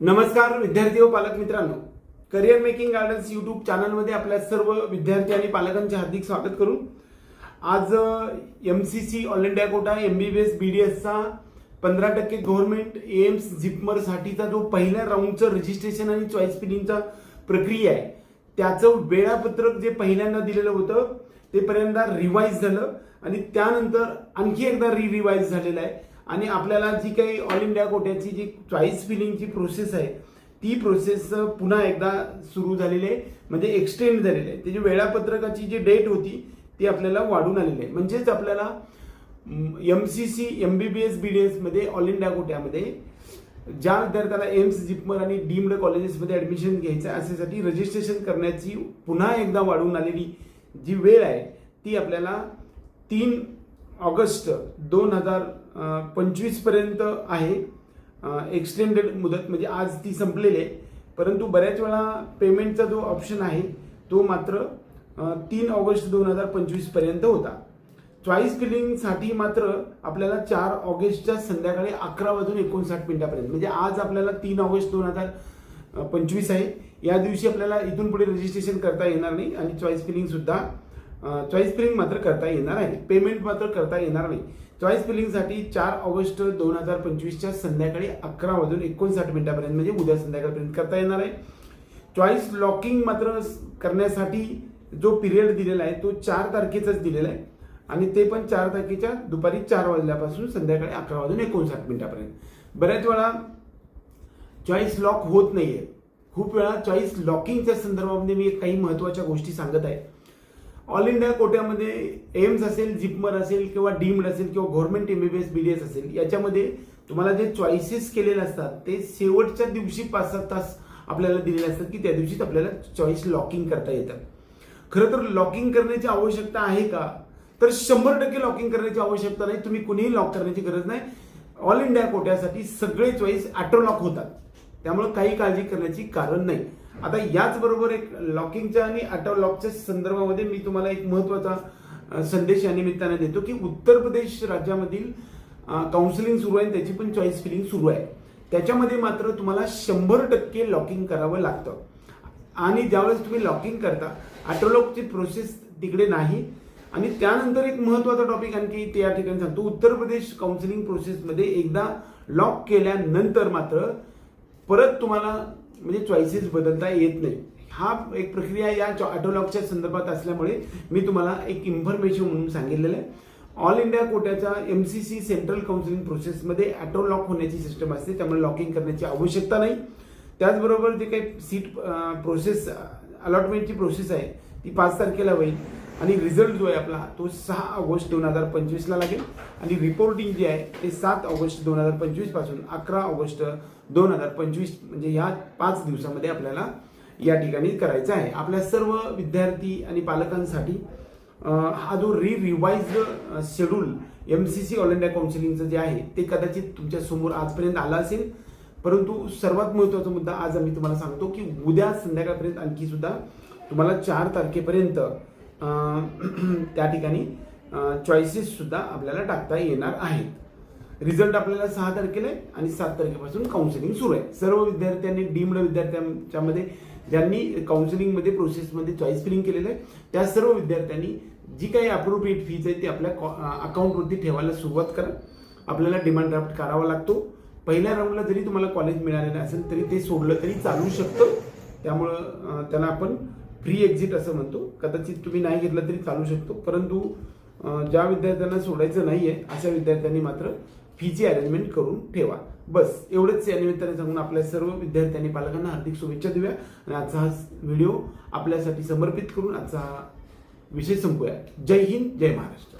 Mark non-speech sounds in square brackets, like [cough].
नमस्कार विद्यार्थी व पालक मित्रांनो. करिअर मेकिंग गार्डन्स युट्यूब चॅनलमध्ये आपल्या सर्व विद्यार्थी आणि पालकांचे हार्दिक स्वागत करून आज M C C all India quota M B B S B D एसचा पंधरा टक्के गव्हर्नमेंट एम्स जिपमरसाठीचा जो पहिल्या राऊंडचं रजिस्ट्रेशन आणि चॉईस फिलिंगचा प्रक्रिया आहे त्याचं वेळापत्रक जे पहिल्यांदा दिलेलं होतं ते पहिल्यांदा रिवाईज झालं आणि त्यानंतर आणखी एकदा री रिवाईज झालेलं आहे. आणि आपल्याला जी काही ऑल इंडिया कोट्याची जी चॉईस फिलिंगची प्रोसेस आहे ती प्रोसेस पुन्हा एकदा सुरू झालेली आहे. म्हणजे एक्सटेंड झालेली आहे. त्याची वेळापत्रकाची जी डेट होती ती आपल्याला वाढून आलेली आहे. म्हणजेच आपल्याला M C C M B B S B D एसमध्ये ऑल इंडिया कोट्यामध्ये ज्या विद्यार्थ्याला एम्स जिपमर आणि डीम्ड कॉलेजेसमध्ये ॲडमिशन घ्यायचं आहे अशासाठी रजिस्ट्रेशन करण्याची पुन्हा एकदा वाढवून आलेली जी वेळ आहे ती आपल्याला तीन ऑगस्ट दोन हजार पंचवीसपर्यंत आहे. एक्सटेंडेड मुदत म्हणजे आज ती संपलेली आहे. परंतु बऱ्याच वेळा पेमेंटचा जो ऑप्शन आहे तो मात्र तीन ऑगस्ट दोन हजार पंचवीसपर्यंत होता. चॉईस फिलिंगसाठी मात्र आपल्याला चार ऑगस्टच्या संध्याकाळी अकरा वाजून एकोणसाठ मिनिटापर्यंत म्हणजे आज आपल्याला तीन ऑगस्ट दोन हजार पंचवीस आहे. या दिवशी आपल्याला इथून पुढे रजिस्ट्रेशन करता येणार नाही आणि चॉईस फिलिंगसुद्धा चॉईस फिलिंग मात्र करता येणार आहे. पेमेंट मात्र करता येणार नाही. चॉईस फिलिंगसाठी चार ऑगस्ट दोन हजार पंचवीसच्या संध्याकाळी अकरा वाजून एकोणसाठ मिनिटापर्यंत म्हणजे उद्या संध्याकाळपर्यंत करता येणार आहे. चॉईस लॉकिंग मात्र करण्यासाठी जो पिरियड दिलेला आहे तो चार तारखेचाच दिलेला आहे. आणि ते पण चार तारखेच्या दुपारी चार वाजल्यापासून संध्याकाळी अकरा वाजून एकोणसाठ मिनिटापर्यंत. बऱ्याच वेळा चॉईस लॉक होत नाहीये. खूप वेळा चॉईस लॉकिंगच्या संदर्भामध्ये मी काही महत्त्वाच्या गोष्टी सांगत आहे. ऑल इंडिया कोट्यामध्ये एम्स असेल जिपमर असेल किंवा डीम्ड असेल किंवा गव्हर्नमेंट एमबीबीएस बीडीएस असेल याच्यामध्ये तुम्हाला जे चॉईसेस केलेले असतात ते शेवटच्या दिवशी पाच सात तास आपल्याला दिलेले असतात की त्या दिवशीच आपल्याला चॉईस लॉकिंग करता येतात खरं तर लॉकिंग करण्याची आवश्यकता आहे का? तर शंभर टक्के लॉकिंग करण्याची आवश्यकता नाही तुम्ही कुणीही लॉक करण्याची गरज नाही. ऑल इंडिया कोट्यासाठी सगळे चॉईस ऑटो लॉक होतात. त्यामुळे काही काळजी करण्याची कारण नाही. आता याचबरोबर एक लॉकिंगच्या आणि ऑटो लॉकच्या संदर्भामध्ये मी तुम्हाला एक महत्त्वाचा संदेश या निमित्ताने देतो की उत्तर प्रदेश राज्यामधील काउन्सिलिंग सुरू आहे त्याची पण चॉईस फिलिंग सुरू आहे. त्याच्यामध्ये मात्र तुम्हाला शंभर टक्के लॉकिंग करावं लागतं. आणि ज्यावेळेस तुम्ही लॉकिंग करता ऑटोलॉकची प्रोसेस तिकडे नाही. आणि त्यानंतर एक महत्त्वाचा टॉपिक आणखी ते या ठिकाणी सांगतो. उत्तर प्रदेश काउन्सिलिंग प्रोसेसमध्ये एकदा लॉक केल्यानंतर मात्र परत तुम्हाला म्हणजे चॉईसेस बदलता येत नाही. हा एक प्रक्रिया या ऑटोलॉगच्या संदर्भात असल्यामुळे मी तुम्हाला एक इन्फॉर्मेशन म्हणून सांगितलेलं आहे. All India कोट्याच्या M C C central counselling प्रोसेसमध्ये ऑटो लॉक होण्याची सिस्टम असते. त्यामुळे लॉकिंग करण्याची आवश्यकता नाही. त्याचबरोबर जे काही सीट प्रोसेस अलॉटमेंटची प्रोसेस आहे ती पाच तारखेला होईल. आणि रिझल्ट जो आहे आपला तो सहा ऑगस्ट दोन हजार पंचवीसला लागेल. आणि रिपोर्टिंग जे आहे ते सात ऑगस्ट दोन हजार पंचवीसपासून अकरा ऑगस्ट दोन हजार पंचवीस म्हणजे ह्या पाच दिवसामध्ये आपल्याला या ठिकाणी करायचं आहे. आपल्या सर्व विद्यार्थी आणि पालकांसाठी हा जो re revise schedule M C C all India काउन्सिलिंगचं जे आहे ते कदाचित तुमच्यासमोर आजपर्यंत आलं असेल. परंतु सर्वात महत्त्वाचा मुद्दा आज आम्ही तुम्हाला सांगतो की उद्या संध्याकाळपर्यंत आणखी सुद्धा तुम्हाला चार तारखेपर्यंत [clears throat] त्या ठिकाणी चॉईसेससुद्धा आपल्याला टाकता येणार आहेत. रिझल्ट आपल्याला सहा तारखेला आहे आणि सात तारखेपासून काउन्सिलिंग सुरू आहे. सर्व विद्यार्थ्यांनी डीम्ड विद्यार्थ्यांच्या मध्ये ज्यांनी काउन्सिलिंगमध्ये प्रोसेसमध्ये चॉईस फिलिंग केलेलं आहे त्या सर्व विद्यार्थ्यांनी जी काही अप्रोप्रिएट फीज आहे ती आपल्या अकाउंटवरती ठेवायला सुरुवात करा. आपल्याला डिमांड ड्राफ्ट करावा लागतो. पहिल्या राऊंडला जरी तुम्हाला कॉलेज मिळालेलं असेल तरी ते सोडलं तरी चालू शकतं. त्यामुळं त्याला आपण फ्री एक्झिट असं म्हणतो. कदाचित तुम्ही नाही घेतलं तरी चालू शकतो. परंतु ज्या विद्यार्थ्यांना सोडायचं नाहीये अशा विद्यार्थ्यांनी मात्र फीची अरेंजमेंट करून ठेवा. बस एवढंच या निमित्ताने सांगून आपल्या सर्व विद्यार्थ्यांनी पालकांना हार्दिक शुभेच्छा देऊया. आणि आजचा हा व्हिडिओ आपल्यासाठी समर्पित करून आजचा हा विषय संपूया. जय हिंद जय महाराष्ट्र.